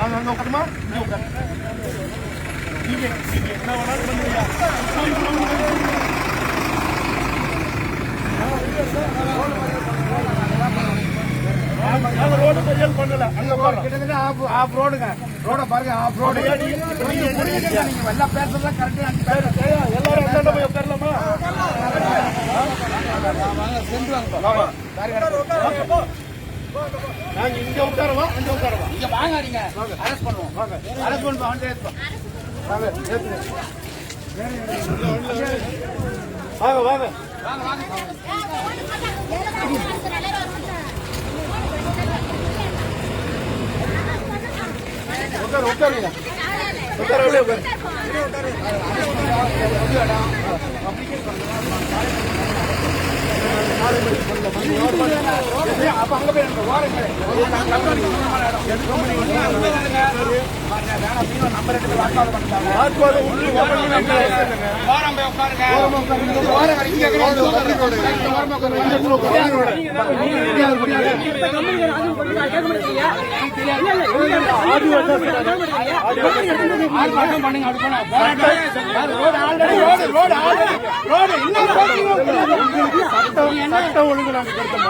நாங்க அங்க உட்காருமா இங்க உட்காரு நீங்க நீங்க என்ன வேணாலும் பண்ணுவீங்க ரோடு பண்ணல அங்க போறோம் கிட்டத்தட்ட ஆஃப் ஆஃப் ரோடுங்க ரோட பாருங்க ஆஃப் ரோடு நீங்க? நீங்க எல்லாம் கரெக்டா எல்லாரும் அந்தாண்ட போய் உட்காரலாமா நாங்க இங்க உட்காரவா அங்க உட்காரவா இங்க வாங்க. நீங்க அரெஸ்ட் பண்ணுவோம். வாங்க. அரெஸ்ட் பண்ணுவோம். வந்து. வாங்க ஏத்துங்க. வாங்க வாங்க. உட்காரு உட்காருங்க. உட்கார அப்படியே உட்காரு. அப்ப அங்க போய் நம்பர் எடுத்து வாட்ஸ்அப் பண்ணிட்டாங்க. வாக்குவாதம் உண்டு, வாக்குவாதம் உண்டு. வாரம் போய் உட்காருங்க. இங்க வாருங்க. இங்க கிடையாது. இங்க வாரமா உட்காருங்க. ஆர்ப்பாட்டம் பண்ணுங்க, அப்படி பண்ணா. போராட்டம். Road already road, road already. Road இன்னும் ரோடு சட்டம் ஒழுங்கு நாங்க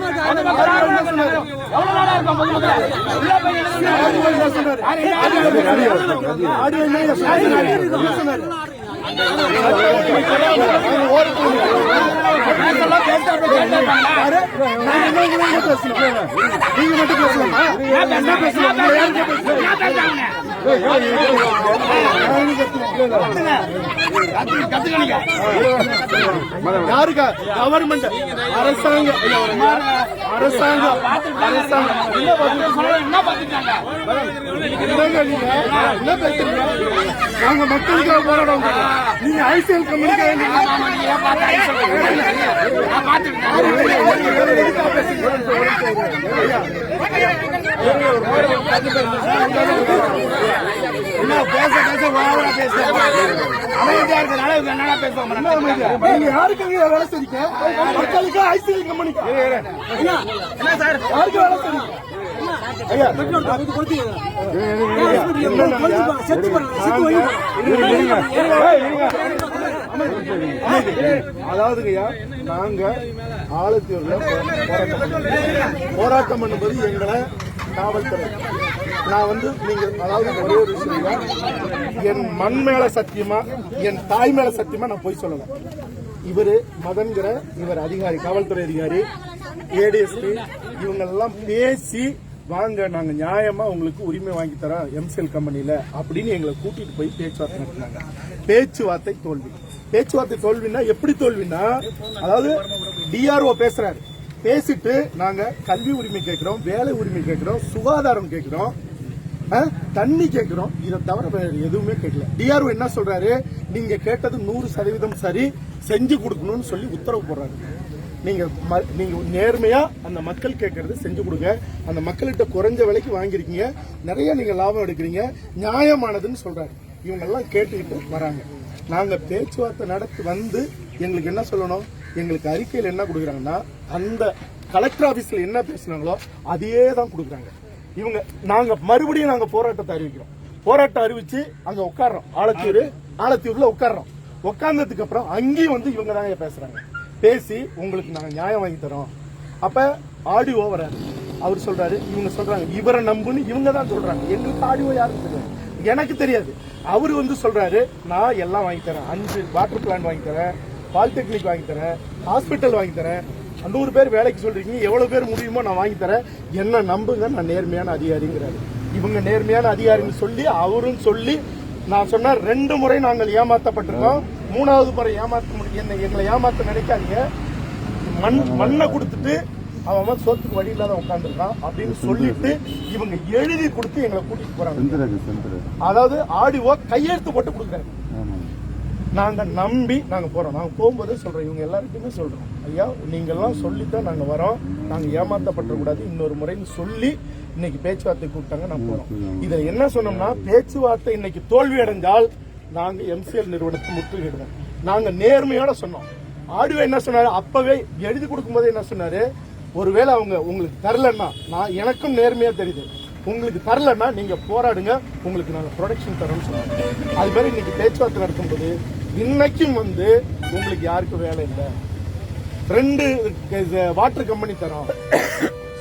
நீங்க நடுரோட்ல உட்கார்ந்தா நான் பேசலாம், நீங்க மட்டும் பேசலாமா? யாருக்கு? கவர்மெண்ட் அரசாங்கம் அரசாங்கம் அரசாங்கம் என்ன பேசுறீங்க? நாங்க மக்களுக்காக போராட வந்தோம் நீங்க ஐசிஎல் கம்பெனிக்காக என்ன பேச பேச ஓவரா பேச அமைதியா இருக்கனால இவங்க என்னடா பேசுவாங்க நீங்க வேலை மக்களுக்கு என்ன சார் யாருக்கு வேலை அதாவது ஐயா நாங்க ஆலத்தூர்ல போராட்டம் போராட்டம் பண்ணும்போது எங்களை காவல்துறை. நான் வந்து நீங்க அதாவது ஒரே ஒரு விஷயம் என் மண் மேல சத்தியமா என் தாய் மேல சத்தியமா நான் போய் சொல்லல இவர் மதன்கிற இவர் அதிகாரி காவல்துறை அதிகாரி ஏடிஎஸ்பி இவங்க எல்லாம் பேசி வாங்க நாங்க நியாயமா உங்களுக்கு உரிமை வாங்கி தரோம் எம்சிஎல் கம்பெனில அப்படின்னு எங்களை கூட்டிட்டு போய் பேச்சுவார்த்தை நடத்தினாங்க. பேச்சுவார்த்தை தோல்வி. பேச்சுவார்த்தை தோல்வின்னா எப்படி தோல்வின்னா அதாவது டிஆர்ஓ பேசுறாரு. பேசிட்டு நாங்க கல்வி உரிமை கேட்கிறோம் வேலை உரிமை கேட்கிறோம் சுகாதாரம் கேட்கிறோம் தண்ணி கேட்கிறோம். இதை தவிர வேற எதுவுமே கேட்கல. டிஆர்ஓ என்ன சொல்றாரு? நீங்க கேட்டது நூறு சதவீதம் சரி செஞ்சு கொடுக்கணும்னு சொல்லி உத்தரவு போடுறாரு. நீங்க ம- நீங்க நேர்மையா அந்த மக்கள் கேட்கறது செஞ்சு கொடுங்க. அந்த மக்கள்கிட்ட குறைஞ்ச விலைக்கு வாங்கிருக்கீங்க நிறைய நீங்க லாபம் எடுக்கிறீங்க. நியாயமானதுன்னு சொல்றாரு. இவங்க எல்லாம் கேட்டுக்கிட்டு வராங்க. நாங்க பேச்சுவார்த்தை நடத்தி வந்து எங்களுக்கு என்ன சொல்லணும்? எங்களுக்கு அறிக்கையில் என்ன கொடுக்குறாங்கன்னா அந்த கலெக்டர் ஆஃபீஸில் என்ன பேசுனாங்களோ அதையே தான் கொடுக்குறாங்க. இவங்க நாங்கள் மறுபடியும் நாங்கள் போராட்டத்தை அறிவிக்கிறோம். போராட்டம் அறிவிச்சு அங்கே உட்கார்றோம். ஆலத்தூர் ஆலத்தூர்ல உட்கார்றோம். உட்கார்ந்ததுக்கு அப்புறம் அங்கேயும் வந்து இவங்க தாங்க பேசுறாங்க. பேசி உங்களுக்கு நாங்கள் நியாயம் வாங்கி தரோம். அப்ப ஆடியோ வராரு அவர் சொல்றாரு இவங்க சொல்றாங்க. இவரை நம்புன்னு இவங்க தான் சொல்றாங்க. எங்களுக்கு ஆடியோ யாருன்னு தெரியாது. எனக்கு தெரியாது. அவர் வந்து சொல்றாரு நான் எல்லாம் வாங்கி தரேன். அஞ்சு வாட்டர் பிளான் வாங்கி தரேன். பாலிடெக்னிக் வாங்கி தரேன் ஹாஸ்பிட்டல் வாங்கி தரேன். நூறு பேர் வேலைக்கு சொல்றீங்க எவ்வளவு பேர் முடியுமோ நான் வாங்கி தரேன். என்ன நம்புங்க நான் நேர்மையான அதிகாரிங்கிறாரு. இவங்க நேர்மையான அதிகாரின்னு சொல்லி அவரும் சொல்லி நான் சொன்ன ரெண்டு முறை நாங்கள் ஏமாத்தப்பட்டிருக்கோம். மூணாவது முறை ஏமாத்த முடியும் என்னை எங்களை ஏமாத்த நினைக்காதீங்க. மண் மண்ணை கொடுத்துட்டு அவன் சோத்துக்கு வழி இல்லாத உட்காந்துருக்கான் அப்படின்னு சொல்லிட்டு இவங்க எழுதி கொடுத்து எங்களை கூட்டிட்டு போறாங்க. அதாவது ஆடியோ கையெழுத்து போட்டு கொடுக்குறாங்க ஆமாம் நாங்க நம்பி நாங்க போறோம். நாங்க போகும்போதே சொல்றோம். இவங்க எல்லாருக்குமே சொல்றோம். ஐயா நீங்க எல்லாம் சொல்லித்தான் நாங்க வரோம். நாங்க ஏமாத்தப்பட்ட கூடாது இன்னொரு முறைன்னு சொல்லி இன்னைக்கு பேச்சுவார்த்தை கூப்பிட்டாங்க நான் போறோம். இதை என்ன சொன்னோம்னா பேச்சுவார்த்தை இன்னைக்கு தோல்வி அடைஞ்சால் நாங்க எம்சிஎல் நிறுவனத்தை முற்றுகையிடுவோம். நாங்க நேர்மையோட சொன்னோம். ஆடியோ என்ன சொன்னாரு? அப்பவே எழுதி கொடுக்கும்போது என்ன சொன்னாரு? ஒருவேளை அவங்க உங்களுக்கு தரலன்னா நான் எனக்கும் நேர்மையா தெரியுது. உங்களுக்கு தரலன்னா நீங்க போராடுங்க. உங்களுக்கு நாங்க ப்ரொடக்ஷன் தரோம்னு சொன்னாங்க அது மாதிரி இன்னைக்கு பேச்சுவார்த்தை நடக்கும்போது இன்னைக்கும் வந்து உங்களுக்கு யாருக்கும் வேலை இல்லை. ரெண்டு வாட்டர் கம்பெனி தரோம்.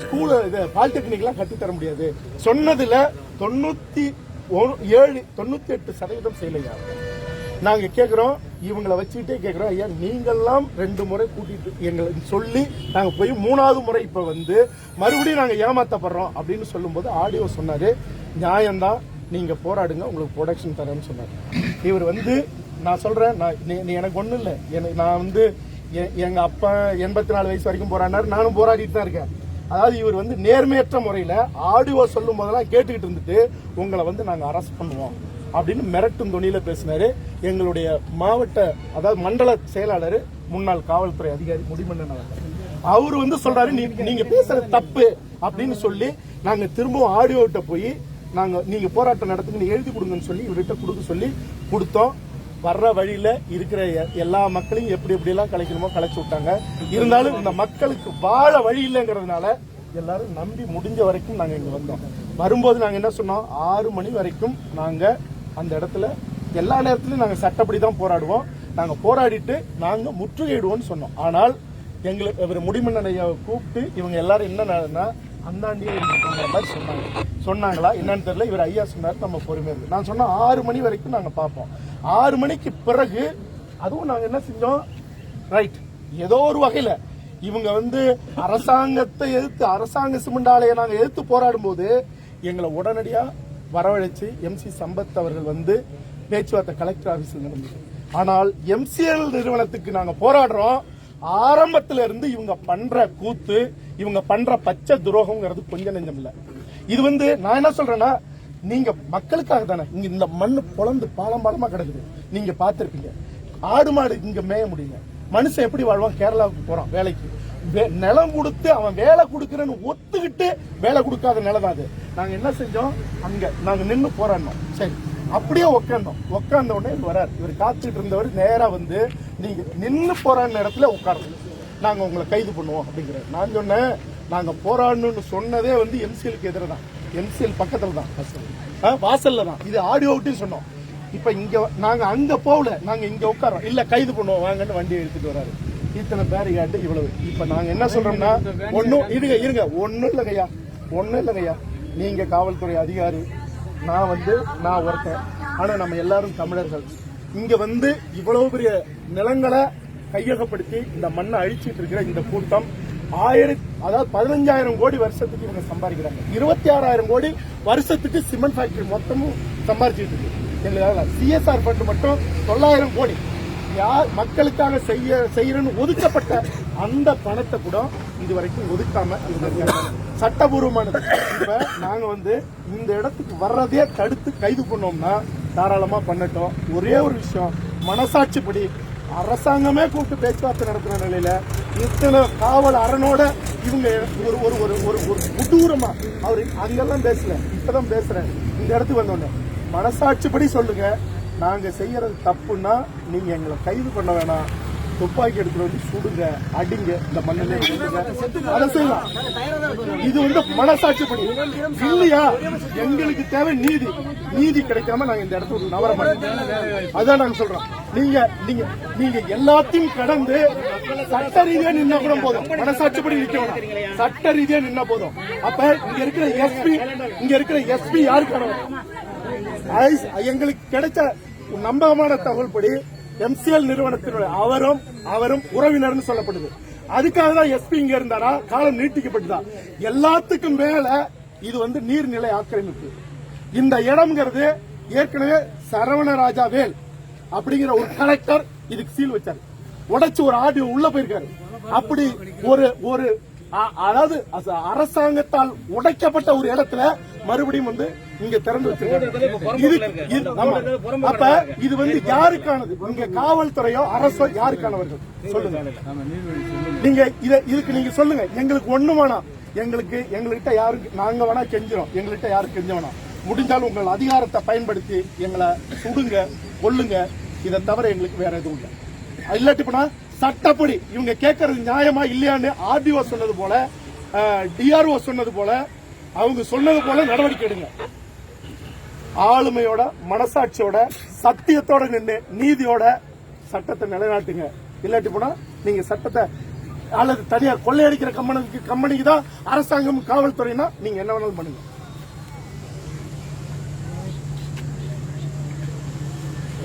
ஸ்கூல் இது பாலிடெக்னிக்லாம் கட்டித்தர தர முடியாது. சொன்னதுல தொண்ணூத்தி ஏழு தொண்ணூத்தி எட்டு சதவீதம் செய்யலையா? நாங்க கேட்குறோம் இவங்களை வச்சுக்கிட்டே கேட்குறோம் ஐயா நீங்கள்லாம் ரெண்டு முறை கூட்டிட்டு எங்களை சொல்லி நாங்க போய் மூணாவது முறை இப்ப வந்து மறுபடியும் நாங்க ஏமாத்தப்படுறோம் அப்படின்னு சொல்லும்போது ஆடியோ சொன்னாரு. நியாயம்தான். நீங்க போராடுங்க உங்களுக்கு ப்ரொடக்ஷன் தரேன்னு சொன்னாரு. இவர் வந்து நான் சொல்கிறேன் நான் நீ- எனக்கு ஒன்றும் இல்லை. எனக்கு நான் வந்து எ- அப்பா எண்பத்தி நாலு வயசு வரைக்கும் போராடினாரு. நானும் போராடிட்டு தான் இருக்கேன். அதாவது இவர் வந்து நேர்மையற்ற முறையில் ஆடியோ சொல்லும் போதெல்லாம் கேட்டுக்கிட்டு இருந்துட்டு உங்களை வந்து நாங்கள் அரெஸ்ட் பண்ணுவோம் அப்படின்னு மிரட்டும் துணியில் பேசினார். எங்களுடைய மாவட்ட அதாவது மண்டல செயலாளர் முன்னாள் காவல்துறை அதிகாரி முடிமன்னன் அவர்கள். அவர் வந்து சொல்றாரு நீ நீங்க பேசுறது தப்பு அப்படின்னு சொல்லி நாங்க திரும்பவும் ஆடியோ கிட்ட போய் நாங்க நீங்க போராட்டம் நடத்துங்க எழுதி கொடுங்கன்னு சொல்லி இவர்கிட்ட கொடுக்க சொல்லி கொடுத்தோம். வர்ற வழியில இருக்கிற எல்லா மக்களையும் எப்படி எப்படி எல்லாம் கலைக்கணுமோ கலைச்சு விட்டாங்க. இருந்தாலும் இந்த மக்களுக்கு வாழ வழி இல்லைங்கிறதுனால எல்லாரும் நம்பி முடிஞ்ச வரைக்கும் நாங்க இங்க வந்தோம். வரும்போது நாங்க என்ன சொன்னோம்? ஆறு மணி வரைக்கும் நாங்க அந்த இடத்துல எல்லா நேரத்திலையும் நாங்க சட்டப்படி தான் போராடுவோம். நாங்க போராடிட்டு நாங்க முற்றுகையிடுவோம்னு சொன்னோம். ஆனால் எங்களுக்கு இவர் முடிமன்னன் கூப்பிட்டு இவங்க எல்லாரும் என்ன அந்தாண்டியே இருக்கிற மாதிரி சொன்னாங்க. சொன்னாங்களா? என்னன்னு தெரியல. இவர் ஐயா சொன்னார் நம்ம பொறுமையாக இருக்கு. நான் சொன்ன ஆறு மணி வரைக்கும் நாங்கள் பார்ப்போம். ஆறு மணிக்கு பிறகு அதுவும் நாங்க என்ன செஞ்சோம்? ரைட் ஏதோ ஒரு வகையில இவங்க வந்து அரசாங்கத்தை எதிர்த்து அரசாங்க சிமெண்ட் ஆலையை நாங்க எதிர்த்து போராடும் போது எங்களை உடனடியா வரவழைச்சு எம்சி சம்பத் அவர்கள் வந்து பேச்சுவார்த்தை கலெக்டர் ஆஃபீஸில் நடந்தது. ஆனால் எம்சிஎல் நிறுவனத்துக்கு நாங்க போராடுறோம். ஆரம்பத்துல இருந்து இவங்க பண்ற கூத்து இவங்க பண்ற பச்சை துரோகம்ங்கிறது கொஞ்சம் நெஞ்சம் இல்லை. இது வந்து நான் என்ன சொல்றேன்னா நீங்க மக்களுக்காக தானே. இங்க இந்த மண்ணு பொழந்து பாலம் பாலமா கிடக்குது. நீங்க பாத்திருப்பீங்க ஆடு மாடு இங்க மேய முடியல. மனுஷன் எப்படி வாழ்வான்? கேரளாவுக்கு போறான் வேலைக்கு. வே- நிலம் கொடுத்து அவன் வேலை கொடுக்குறன்னு ஒத்துக்கிட்டு வேலை கொடுக்காத நிலம் தான் அது. நாங்க என்ன செஞ்சோம்? அங்க நாங்க நின்று போராடினோம். சரி. அப்படியே உட்காந்தோம் உக்காந்த உடனே இவர் வரார் இவர் காத்துக்கிட்டு இருந்தவர் நேரா வந்து நீங்க நின்று போராடின இடத்துல உட்காரணும் நாங்க உங்களை கைது பண்ணுவோம். அப்படிங்கிறார். நான் சொன்னேன் நாங்க போராடணும்னு சொன்னதே வந்து எம்சிஎலுக்கு எதிர தான் எம்சிஎல் பக்கத்துல தான் வாசல்ல தான் இது ஆடியோ விட்டு சொன்னோம். இப்ப இங்க நாங்க அங்க போகல. நாங்க இங்க உட்காரோம் இல்ல கைது பண்ணுவோம். வாங்கன்னு வண்டியை எடுத்துட்டு வராரு. இத்தனை பேரிகாட்டு இவ்வளவு. இப்ப நாங்க என்ன சொல்றோம்னா ஒன்னும் இருங்க இருங்க. ஒண்ணும் இல்லைங்கய்யா ஒண்ணும் இல்லைங்கய்யா நீங்க காவல்துறை அதிகாரி. நான் வந்து நான் ஒருத்தன். ஆனா நம்ம எல்லாரும் தமிழர்கள். இங்க வந்து இவ்வளவு பெரிய நிலங்களை கையகப்படுத்தி இந்த மண்ணை அழிச்சிட்டு இருக்கிற இந்த கூட்டம் ஆயிரத்தி அதாவது பதினஞ்சாயிரம் கோடி வருஷத்துக்கு இவங்க சம்பாதிக்கிறாங்க. இருபத்தி ஆறாயிரம் கோடி வருஷத்துக்கு சிமெண்ட் ஃபேக்டரி மொத்தமும் சம்பாதிச்சிட்டு இருக்கு. எங்களால சிஎஸ்ஆர் ஃபண்ட் மட்டும் தொள்ளாயிரம் கோடி. யார் மக்களுக்காக செய்ய செய்யறன்னு ஒதுக்கப்பட்ட அந்த பணத்தை கூட இது வரைக்கும் ஒதுக்காம சட்டபூர்வமானது. இப்ப நாங்க வந்து இந்த இடத்துக்கு வர்றதே தடுத்து கைது பண்ணோம்னா தாராளமா பண்ணட்டும். ஒரே ஒரு விஷயம் மனசாட்சிப்படி அரசாங்கமே கூப்பிட்டு பேச்சுவார்த்தை நடத்துற நிலையில இத்தனை காவல் அரணோட இவங்க ஒரு ஒரு ஒரு ஒரு ஒரு கொடூரமா அவரு அங்கெல்லாம் பேசல இப்பதான் பேசுறேன் இந்த இடத்துக்கு வந்தோடனே மனசாட்சிப்படி சொல்லுங்க. நாங்க செய்யறது தப்புன்னா நீங்க எங்களை கைது பண்ண வேணாம். துப்பாக்கி எடுத்துட்டு வந்து சுடுங்க அடிங்க இந்த மண்ணிலே அதை செய்யலாம். இது வந்து மனசாட்சிப்படி இல்லையா? எங்களுக்கு தேவை நீதி. நீதி கிடைக்காம நாங்க இந்த இடத்துல நவர மாட்டோம் அதான் நாங்க சொல்றோம் நீங்க நீங்க நீங்க எல்லாத்தையும் கடந்து சட்ட ரீதியா நின்னா கூட போதும். மனசாட்சிப்படி நிக்க சட்ட ரீதியா நின்னா போதும். அப்ப இங்க இருக்கிற எஸ்பி இங்க இருக்கிற எஸ்பி யாருக்கான ஐஸ் எங்களுக்கு கிடைச்ச நம்பகமான தகவல் படி எம்சிஎல் நிறுவனத்தினுடைய அவரும் அவரும் உறவினர்னு சொல்லப்படுது. அதுக்காக தான் எஸ்பி இங்க இருந்தாரா? காலம் நீட்டிக்கப்பட்டுதான் எல்லாத்துக்கும் மேல இது வந்து நீர்நிலை ஆக்கிரமிப்பு. இந்த இடம்ங்கிறது ஏற்கனவே சரவணராஜா வேல் அப்படிங்கிற ஒரு கலெக்டர் இதுக்கு சீல் வச்சாரு. உடைச்சு ஒரு ஆடியோ உள்ள போயிருக்காரு. அப்படி ஒரு ஒரு அதாவது அரசாங்கத்தால் உடைக்கப்பட்ட ஒரு இடத்துல மறுபடியும் வந்து இங்க திறந்து வச்சிருக்காங்க. அப்ப இது வந்து யாருக்கானது? இங்க காவல்துறையோ அரசோ யாருக்கானவர்கள்? சொல்லுங்க. நீங்க இத இதுக்கு நீங்க சொல்லுங்க. எங்களுக்கு ஒண்ணு வேணாம் எங்களுக்கு எங்ககிட்ட யாருக்கு நாங்க வேணா கெஞ்சிரோம் எங்ககிட்ட யாரும் கெஞ்ச வேணாம். முடிஞ்சாலும் உங்கள் அதிகாரத்தை பயன்படுத்தி எங்களை சுடுங்க கொல்லுங்க. இதை தவிர எங்களுக்கு வேற எதுவும் இல்லை. இல்லாட்டி போனா சட்டப்படி இவங்க கேட்கறது நியாயமா இல்லையான்னு ஆர்டிஓ சொன்னது போல டிஆர்ஓ சொன்னது போல அவங்க சொன்னது போல நடவடிக்கை எடுங்க. ஆளுமையோட மனசாட்சியோட சத்தியத்தோட நின்று நீதியோட சட்டத்தை நிலைநாட்டுங்க. இல்லாட்டி போனா நீங்க சட்டத்தை அல்லது தனியார் கொள்ளையடிக்கிற கம்பெனிக்கு கம்பெனிக்கு தான் அரசாங்கம் காவல்துறைனா நீங்க என்ன வேணாலும் பண்ணுங்க.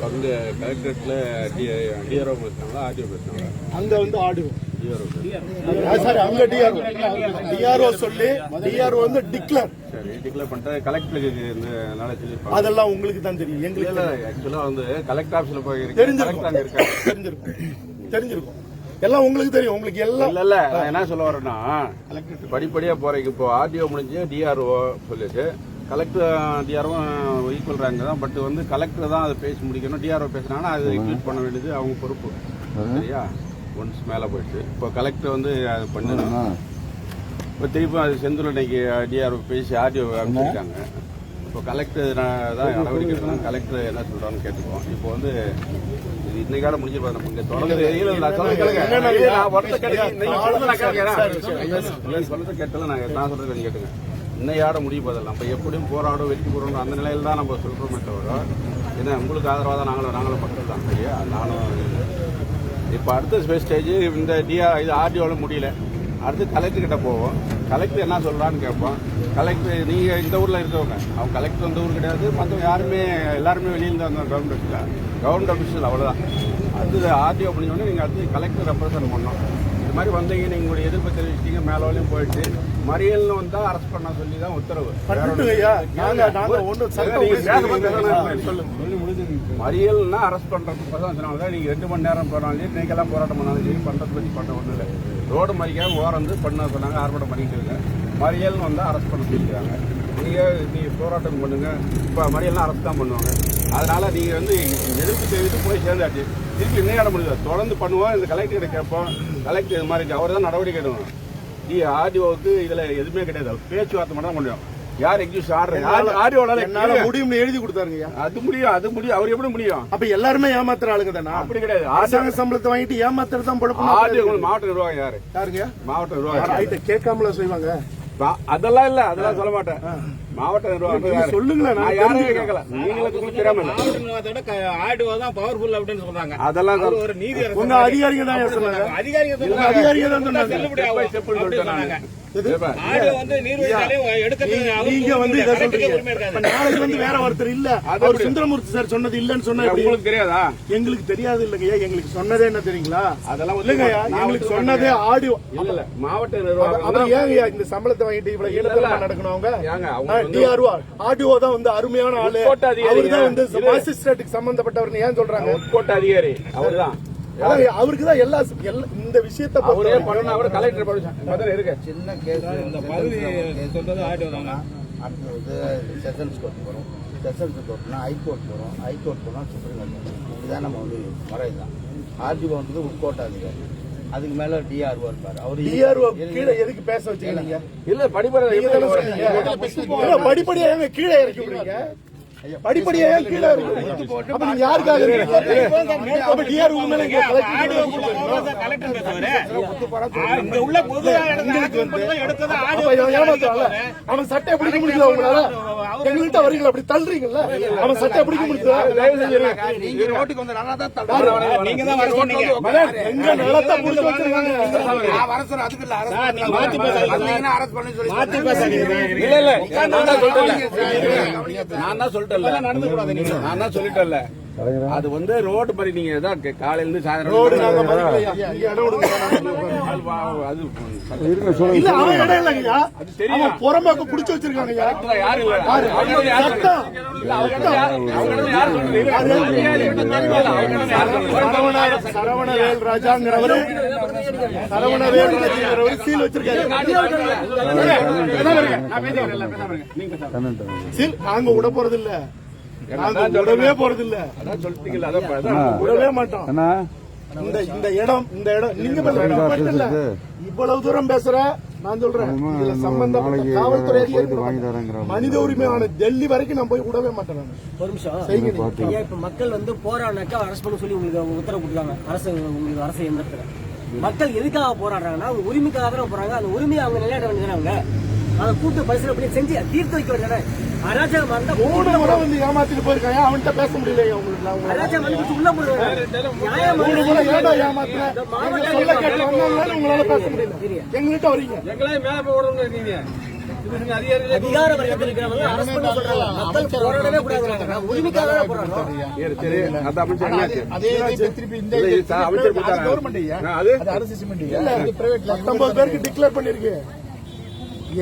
வந்து கலெக்டரேட்ல டிஆர்ஓ பேசுனாங்களா ஆர்டிஓ பேசுனாங்களா? அங்க வந்து டிஆர்ஓ சாரி அங்க டிஆர்ஓ. டிஆர்ஓ சொல்லி டிஆர்ஓ வந்து டிக்ளேர். சரி டிக்ளேர் பண்ணிட்டு கலெக்டருக்கு இந்த அதெல்லாம் உங்களுக்கு தான் தெரியும் எங்களுக்கு இல்ல ஆக்சுவலா வந்து கலெக்டர் ஆபீஸ்ல போய் தெரிஞ்சிருக்கும். தெரிஞ்சிருக்கும். தெரிஞ்சிருக்கும். எல்லாம் உங்களுக்கு தெரியும் உங்களுக்கு எல்லாம் இல்ல இல்ல நான் என்ன சொல்ல வரேன்னா படிப்படியா போறீங்க இப்போ ஆர்டிஓ முடிஞ்சு டிஆர்ஓ சொல்லிட்டு கலெக்டர் டிஆர்ஓ ஈக்குவல் ரேங்க் தான். பட் வந்து கலெக்டர் தான் அதை பேசி முடிக்கணும். டிஆர்ஓ பேசினாங்கன்னா அதை ரிக்வீட் பண்ண வேண்டியது அவங்க பொறுப்பு. சரியா? ஒன்ஸ் மேல போயிட்டு இப்போ கலெக்டர் வந்து அது பண்ணணும் இப்போ திருப்பி அது செந்தூர் இன்னைக்கு டிஆர்ஓ பேசி ஆர்டிஓ அனுப்பிச்சிருக்காங்க. இப்போ கலெக்டர் தான் நடவடிக்கை எடுக்கணும். கலெக்டர் என்ன சொல்றான்னு கேட்டுக்குவோம். இப்போ வந்து முடிஞ்சிருப்பாங்க நம்ம இங்க தொடர்ந்து நான் கேட்டுங்க இன்னையோட முடியும் போதில்லை நம்ம எப்படியும் போராடும் வெற்றி போறோம் அந்த நிலையில் தான் நம்ம சொல்கிறோமே தவிர ஏன்னா உங்களுக்கு ஆதரவாக தான் நாங்களும் நாங்களும் மக்கள் தான் சரியா? நானும் இப்போ அடுத்த ஸ்டேஜ் இந்த டிஆ இது ஆர்டிஓவில் முடியல. அடுத்து கலெக்டர் கிட்ட போவோம். கலெக்டர் என்ன சொல்கிறான்னு கேட்போம். கலெக்டர் நீங்கள் இந்த ஊரில் இருக்கவங்க. அவங்க கலெக்டர் இந்த ஊர் கிடையாது. மற்றவங்க யாருமே எல்லாருமே வெளியில் தான் வந்தோம் கவர்மெண்ட் ஆஃபீஸில் கவர்மெண்ட் ஆஃபீஸில் அவ்வளோதான் அடுத்தது ஆர்டிஓ முடிஞ்சோடனே நீங்கள் அடுத்து கலெக்டர் ரெப்ரசன்ட் பண்ணணும். இது மாதிரி வந்தீங்க நீங்க உங்களுடைய எதிர்ப்பு தெரிவிச்சிட்டீங்க மேலோலையும் போயிட்டு மறியல்னு வந்தா அரெஸ்ட் பண்ண சொல்லி தான் உத்தரவு மறியல்னா அரெஸ்ட் பண்றதுக்கு தான் தான். நீங்க ரெண்டு மணி நேரம் போனாலும் சரி நீங்கெல்லாம் போராட்டம் பண்ணாலும் சரி பண்றது பத்தி பண்ண ஒண்ணு இல்லை. ரோடு மறிக்காம ஓரந்து பண்ண சொன்னாங்க ஆர்ப்பாட்டம் பண்ணிட்டு இருங்க மறியல்னு வந்தா அரெஸ்ட் பண்ண சொல்லிக்கிறாங்க. நீங்க நீங்க போராட்டம் பண்ணுங்க. இப்ப மறியல்லாம் அரெஸ்ட் தான் பண்ணுவாங்க. அதனால நீங்க வந்து எதிர்ப்பு தெரிவித்து போய் சேர்ந்தாச்சு. திருப்பி இன்னையோட முடியாது. தொடர்ந்து பண்ணுவோம். இந்த கலெக்டர் கிட்ட கேட்போம். கலெக்டர் இது மாதிரி அவர் தான் நடவடிக்கை எடுக்கணும். டி ஆர்டிஓவுக்கு இதுல எதுவுமே கிடையாது. பேச்சுவார்த்தை மட்டும் தான் முடியும் யார் எக்ஸியூஸ் ஆடுற ஆர்டிஓல என்னால முடியும்னு எழுதி கொடுத்தாருங்க அது முடியும். அது முடியும். அவர் எப்படி முடியும்? அப்ப எல்லாருமே ஏமாத்துற ஆளுங்க தானா? அப்படி கிடையாது. அரசாங்க சம்பளத்தை வாங்கிட்டு ஏமாத்துறது தான் பொழப்பு ஆர்டிஓ மாவட்ட நிர்வாகம் யாரு? யாருங்க? மாவட்ட நிர்வாகம் கேட்காமல செய்வாங்க. அதெல்லாம் இல்ல அதெல்லாம் சொல்ல மாட்டேன். மாவட்ட நிர்வாகம்? சொல்லுங்களேன், நான் யாரையும். கேட்கல நீங்களுக்கு தெரியாம ஆர்டிஓ தான் பவர்ஃபுல் அப்படின்னு சொல்றாங்க. அதெல்லாம் ஒரு நீதி உங்க அதிகாரிங்க தான் சொன்னாங்க அதிகாரிகள் சொல்றாங்க. அதிகாரிங்க தான் சொன்னாங்க. நீங்க- வந்து இதை சொல்றீங்க. நாளைக்கு வேற ஒருத்தர் இல்ல. அவர்? சுந்தரமூர்த்தி சார் சொன்னது இல்லன்னு சொன்னா எப்படி? உங்களுக்கு தெரியாதா? எங்களுக்கு தெரியாது இல்லைங்கய்யா எங்களுக்கு சொன்னதே என்ன தெரியுங்களா? அதெல்லாம் இல்லைங்கய்யா எங்களுக்கு சொன்னதே ஆடியோ. இல்ல இல்ல மாவட்ட நிர்வாகம் அப்புறம் ஏங்கய்யா இந்த சம்பளத்தை வாங்கிட்டு இவ்வளவு ஈழத்தனமா நடக்கணும் அவங்க? டிஆர்ஓ ஆர்டிஓ தான் வந்து அருமையான ஆளு. அவர் தான் வந்து மாசிஸ்ட்ரேட்டுக்கு சம்பந்தப்பட்டவர்னு ஏன் சொல்றாங்க? உட்கோட்ட அதிகாரி அதான் அவருக்கு தான் எல்லா இந்த விஷயத்தை அவரே பண்ணணும் அவர் கலெக்டர் பர்மிஷன் இருக்கு. சின்ன கேஸ் இந்த பகுதி சொல்றது ஆர்டிஓ தாங்க அடுத்து வந்து செஷன்ஸ் கோர்ட் போகிறோம் செஷன்ஸ் கோர்ட்னா ஹைகோர்ட் போகிறோம் ஹைகோர்ட் போனால் சுப்ரீம் கோர்ட் இதுதான் நம்ம வந்து முறை தான் ஆர்டிஓ வந்து உட்கோட்ட அதிகாரி. அதுக்கு மேலே டிஆர்ஓ இருப்பார். அவர் டிஆர்ஓ கீழே எதுக்கு பேச வச்சுக்கிறீங்க இல்ல படிப்படியா ஏங்க கீழே இறக்கி விடுறீங்க படிப்படியா கீழே அப்ப நீங்க யாருக்காக இருக்கீங்க? அப்ப டிஆர்ஓ மேல இங்க ஆர்டிஓ கலெக்டர் கலெக்டர் பேசுவாரு. இங்க உள்ள பொது எடுத்தது அப்ப இவன் ஏமாத்துறான்ல? அவன் சட்டையை பிடிக்க முடியல உங்களால? எங்கள்கிட்ட வரீங்களா அப்படி தள்ளுறீங்கல்ல? அவன் சட்டையை பிடிக்க முடியல தயவு செஞ்சு இருங்க. நீங்க ரோட்டுக்கு வந்து நல்லா தான் தள்ளுறாங்க. நீங்க தான் வர சொன்னீங்க. எங்க நிலத்தை புடிச்சு வச்சிருக்காங்க? நான் வர சொல்றேன், அதுக்கு இல்ல, arrest சார், நீங்க மாத்தி பேசாதீங்க. வந்தீங்கன்னா arrest பண்ணி சொல்லி மாத்தி பேசாதீங்க. இல்ல இல்ல நான் தான் சொல்லிட்டேன்ல நான் தான் சொல்லிட்டேன்ல. நான் தான் சொல்லிட்டேன்ல. அது வந்து ரோடு மாதிரி நீங்க தான் காலையில இருந்து சாயந்தரம் புறம்போக்கு புடிச்சு. அவங்க வந்து யாரு சொல்றது? சரவண சரவணவேல் ராஜாங்கிறவரு ராஜாங்கிறவரு சீல் வச்சிருக்காரு சீல் நாங்க விட போறது இல்ல விடவே போறது இல்ல அதான் சொல்லிட்டீங்கல்ல, அதான் இப்ப அதான். விடவே மாட்டோம். இந்த இந்த இடம் இந்த இடம் நீங்க இவ்வளவு தூரம் பேசுற நான் சொல்றேன். காவல்துறை மனித உரிமை ஆன டெல்லி வரைக்கும் நான் போய் விடவே மாட்டேன் ஒரு நிமிஷம். ஐயா இப்ப மக்கள் வந்து போராடினாக்கா அரெஸ்ட் பண்ண சொல்லி உங்களுக்கு அவங்க உத்தரவு கொடுத்தாங்க அரசு உங்களுக்கு அரசு இயந்திரத்துல. மக்கள் எதுக்காக போராடுறாங்கன்னா அவங்க உரிமைக்காக தானே போறாங்க. அந்த உரிமையை அவங்க நிலையாட வேண்டியதானே அவங்க? அதை கூட்டு பரிசீலனை பண்ணி செஞ்சு தீர்த்து வைக்க வேண்டியதானே? அராஜகம் இருந்தா மூணு முறை வந்து ஏமாத்திட்டு போயிருக்காங்க. அவன்கிட்ட பேச உங்களுக்கு. உங்களை- அராஜகம் வந்து உள்ள போடுவாங்க நியாயம் மூணு முறை ஏடா ஏமாத்துற? நீங்க சொல்ல கேட்டு வந்தாங்கன்னு உங்களால பேச முடியல. எங்ககிட்ட வரீங்க. எங்களே மேல போய் அதிகார வர்க்கத்தில் இருக்கிறவங்க அரசு பண்ண சொல்றாங்க. மக்கள் போராடவே கூடாதுங்கிறாங்க உரிமைக்காக போராடுறோம் அரசு சிமெண்ட் இல்ல, பிரைவேட்ல பத்தொன்பது பேருக்கு டிக்ளேர் பண்ணிருக்கு.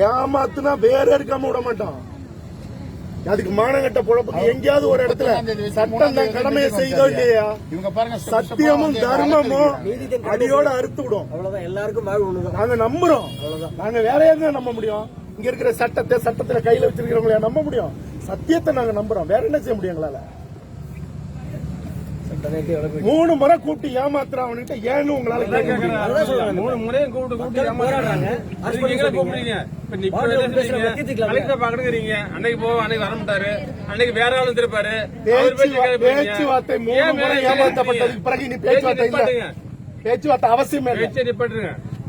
ஏமாத்துனா வேற இருக்காம விட மாட்டோம் அதுக்கு மானங்கட்ட பொழப்புக்கு எங்கேயாவது ஒரு இடத்துல சட்டம் தான் கடமையை செய்தோ இல்லையா? இவங்க பாருங்க சத்தியமும் தர்மமும் அடியோட அறுத்து விடும் அவ்வளவுதான் எல்லாருக்கும் நாங்க நம்புறோம். நாங்க வேற எங்க நம்ப முடியும்? இங்க இருக்கிற சட்டத்தை சட்டத்துல கையில வச்சிருக்கிறவங்கள நம்ப முடியும்? சத்தியத்தை நாங்க நம்புறோம். வேற என்ன செய்ய முடியும் எங்களால? மூணு முறை கூப்பிட்டு ஏமாத்துறான் அவன்கிட்ட. ஏன்னு உங்களால கேட்க முடியும்? மூணு முறையும் கூப்பிட்டு கூப்பிட்டு நீங்களே கூப்பிடுறீங்க. நீ அன்னைக்கு போவோம் அன்னைக்கு வர மாட்டாரு. அன்னைக்கு வேற ஆளும் திருப்பாரு. பேச்சுவார்த்தை மூணு முறை மேல ஏமாற்றப்பட்டதுக்கு பிறகு இனி பேச்சுவார்த்தை இல்ல. பேச்சுவார்த்தை அவசியமே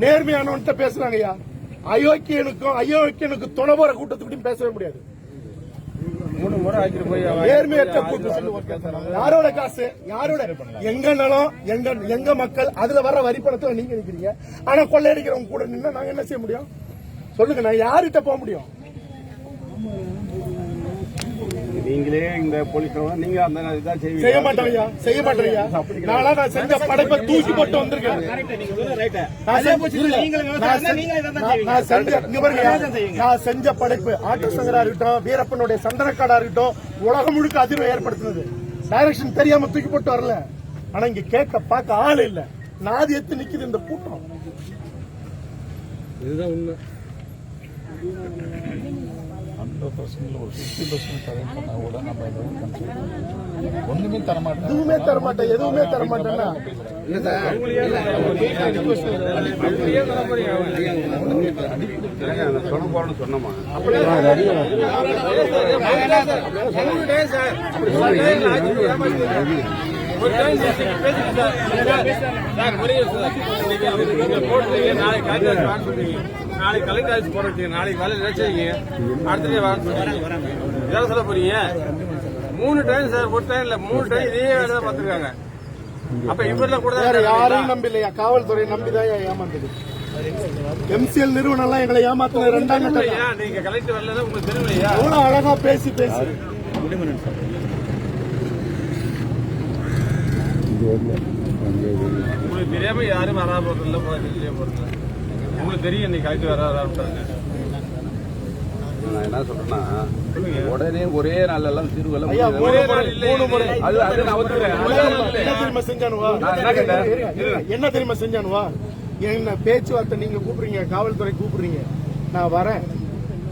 நேர்மையானவன்கிட்ட பேசுறாங்க ஐயா அயோக்கியனுக்கும் அயோக்கியனுக்கு துணை போற கூட்டத்துக்கிட்டையும் பேசவே முடியாது. முறை ஆக்கிட்டு போய் நேர்மையற்ற யாரோட காசு? யாரோட? எங்க நிலம்? எங்க எங்க மக்கள்? அதுல வர வரி பணத்துல நீங்க நிக்கிறீங்க. ஆனா கொள்ளையடிக்கிறவங்க கூட நின்னா நாங்க என்ன செய்ய முடியும்? சொல்லுங்க நான் யார்கிட்ட போக முடியும்? நீங்களே இந்த போலீஸ் நீங்க அந்த செய்ய செய்வீங்க. ஐயா செய்ய மாட்டோம் ஐயா நானா நான் செஞ்ச படைப்பை தூக்கி போட்டு வந்திருக்கேன். நான் செஞ்ச- நான் செஞ்ச- நான் நான் செஞ்ச இங்க பாருங்க ஐயா, நான் செஞ்ச படைப்பு ஆட்டோ சங்கரா இருக்கட்டும் வீரப்பனுடைய சந்தனக்காடா இருக்கட்டும் உலகம் முழுக்க அதிர்வை ஏற்படுத்தினது. டைரக்ஷன் தெரியாம தூக்கி போட்டு வரல. ஆனா இங்க கேட்க பார்க்க ஆள் இல்ல. நாதி எத்து நிக்குது இந்த கூட்டம். ஹண்ட்ரட் பர்சன்ட் ஒரு ஃபிஃப்டி பர்சன்ட் கரெக்ட் பண்ணா கூட நம்ம எதுவும் consider ஒண்ணுமே தர எதுவுமே தரமாட்டேன் எதுவுமே தர சொன்னமா அப்படியே நாளைக்கு கலெக்டர் ஆஃபீஸ் வச்சீங்க நாளைக்கு வேலை நினைச்சீங்க அடுத்த day வர சொல்றீங்க இதான் சொல்ல போறீங்க மூணு டைம் சார் ஒரு டைம் இல்ல மூணு டைம் இதே வேலை தான் பார்த்துருக்காங்க அப்ப இவர்ல கூட யாரையும் நம்பி இல்லையா காவல்துறை நம்பிதான் ஏமாந்தது. எம்சிஎல் நிறுவனம் எல்லாம் எங்களை ஏமாத்தின ரெண்டாம் நீங்க கலெக்டர் வரலன்னா உங்களுக்கு தெரியலையா? எவ்வளவு அழகா பேசி பேசி. உங்களுக்கு தெரியாம யாரும் வரா உங்களுக்கு தெரியும் இன்னைக்கு வராது நான் என்ன சொல்றேன்னா உடனே ஒரே நாள்ல எல்லாம் தீர்வு எல்லாம் ஐயா முடியாது. மூணு முறை மூணு முறை அது அது நான் ஒத்துக்கிறேன். என்ன தெரியுமா செஞ்சானுவா என்ன பேச்சுவார்த்தை நீங்க கூப்பிடுறீங்க காவல்துறை கூப்பிடுறீங்க நான் வரேன்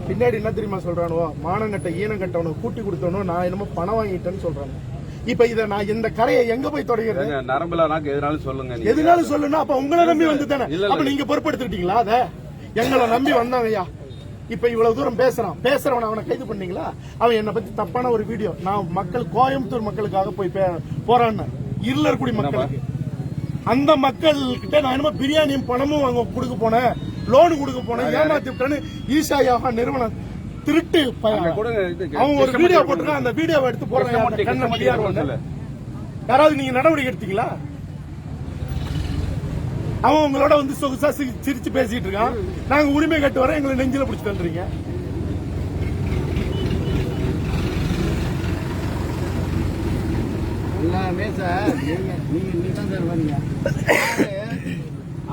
பின்னாடி என்ன தெரியுமா சொல்றானுவா மானங்கட்ட ஈனங்கட்டவனுக்கு கூட்டி கொடுத்தவனும் நான் என்னமோ பணம் வாங்கிட்டேன்னு சொல்றாங்க இப்ப இத நான் இந்த கரையை எங்க போய் தொடங்கிறது ஏங்க, நரம்புல நாக்கு எதுனாலும் சொல்லுங்க. எதுனாலும் சொல்லணும் அப்ப உங்களை நம்பி வந்து தானே. அப்ப நீங்க பொறுப்படுத்திட்டீங்களா அத? எங்களை நம்பி வந்தாங்க ஐயா இப்ப இவ்வளவு தூரம் பேசுறான். பேசுறவன் அவனை கைது பண்ணீங்களா? அவன் என்னை பத்தி தப்பான ஒரு வீடியோ. நான் மக்கள் கோயம்புத்தூர் மக்களுக்காக போய் பே- போராடினேன். இருளர்குடி மக்களுக்கு. அந்த மக்கள் கிட்ட நான் என்னமோ பிரியாணியும் பணமும் வாங்க கொடுக்க போனேன். லோன் கொடுக்க போனேன். ஏமாத்தி விட்டேன்னு ஈஷா நிறுவனம் திருட்டு அவன். ஒரு வீடியோ கொடுங்க. போட்டிருக்கான் அந்த வீடியோவை எடுத்து testimony, கண்ணை. சொல்லு. யாராவது நீங்க நடவடிக்கை எடுத்தீங்களா? அவன் உங்களோட வந்து சொகுசா சிரிச்சு பேசிட்டு இருக்கான். நாங்க உரிமை கட்டு வர எங்களை நெஞ்சில பிடிச்சு உங்க எல்லாமே சார். நீங்க நீங்க நீங்க தான் சார் வரீங்க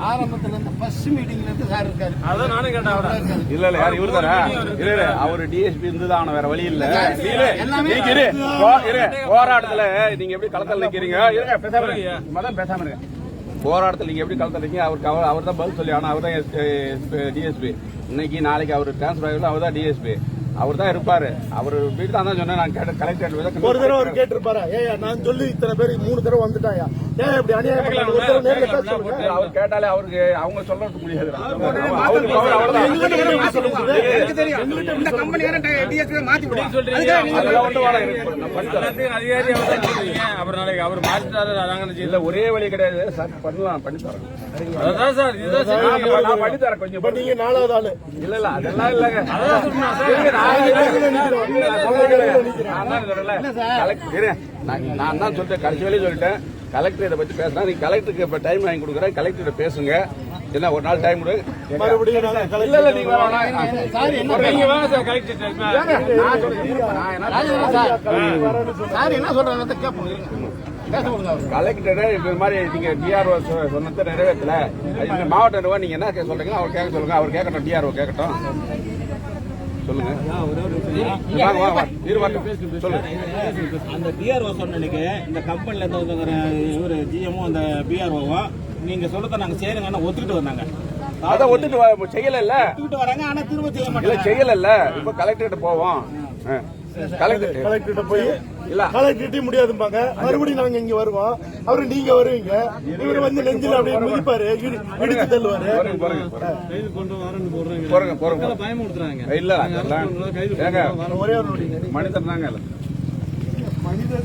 ஆரம்பத்துல இருந்து ஃபர்ஸ்ட் மீட்டிங்ல இருந்து சார் இருக்காரு. அதான் நானும் கேட்டேன் அவரை. இல்ல இல்ல யார் இவரு தானே? இல்ல இல்ல அவரு டிஎஸ்பி இருந்துதான் வேற வழி இல்ல. நீங்க இரு போ- இரு. போராட்டத்துல நீங்க எப்படி களத்தில் நிக்கிறீங்க? இருங்க பேசாம இருங்க. மதம் பேசாம இருங்க. போராட்டத்தில் நீங்க எப்படி களத்தில் நிக்கீங்க அவருக்கு அவர் அவர் தான் பதில் சொல்லி ஆனா அவர் தான் டிஎஸ்பி இன்னைக்கு நாளைக்கு அவர் டிரான்ஸ்பர் ஆகல அவர் தான் டிஎஸ்பி அவர் தான் இருப்பாரு. அவர் வீட்டு தான் சொன்னேன் நான் கேட்ட கலெக்டர் ஒரு தடவை அவர் கேட்டிருப்பாரு. ஏயா நான் சொல்லி இத்தனை பேர் மூணு தடவை வந்துட்டாயா ஏன் இப்படி அநியாயம் அவர் கேட்டாலே அவருக்கு அவங்க சொல்றது முடியாது. தரேன். எல்லாத்துக்கும் அதிகாரி அவர் தான் சொல்றீங்க. அப்புறம் நாளைக்கு அவர் மாத்திட்டாரு இல்ல. ஒரே வழி கிடையாது. சார் பண்ணலாம் பண்ணி தரேன். அதான் சார் இதுதான் பண்ணி தரேன் கொஞ்சம் நீங்க நாலாவது ஆளு. இல்ல இல்ல அதெல்லாம் இல்லங்க. அதான் சொல்றேன். சார். இருங்க, நான் தான் சொல்லிட்டேன் கடைசி வரையும் சொல்லிட்டேன். கலெக்டர் இதை பத்தி பேசுறேன் நீ கலெக்டருக்கு இப்ப டைம் வாங்கி கொடுக்குறேன் கலெக்டர் பேசுங்க. என்ன ஒரு நாள் டைம் மறுபடியும் இல்ல இல்ல நீங்க என்ன சொல்றேன். கேட்போம். கலெக்டர் இந்த மாதிரி நீங்க டிஆர்ஓ சொன்னதை நிறைவேற்றல மாவட்ட நீங்க என்ன சொல்றீங்க அவர் கேட்க சொல்லுங்க. அவர் கேட்கட்டும் டிஆர்ஓ கேட்கட்டும். சொல்லுங்க. அந்த பிஆர்ஓ சொன்னனுக்கு இந்த கம்பெனில இருந்து இவரு ஜிஎம்மும் அந்த பிஆர்ஓவும் நீங்க சொல்லத்தை நாங்க செய்யறோங்கன்னு ஒத்துக்கிட்டு வந்தாங்க. அதான் ஒத்துட்டு செய்யல இல்ல வராங்க ஆனா திரும்ப செய்ய இல்ல மாட்டாங்க. செய்யல இப்ப கலெக்டர் போவோம். கலெக்டர்கிட்ட போய் இல்ல. கலெக்டர்கிட்ட முடியாதும்பாங்க. மறுபடியும் நாங்க இங்க வருவோம். அவரு நீங்க வருவீங்க. இவர் வந்து நெஞ்சில அப்படியே மிதிப்பாரு. இடி- இடிச்சு தள்ளுவாரு. பயமுறுத்துறாங்க. இல்ல ஒரே ஒரு. மனிதர் தாங்க மனித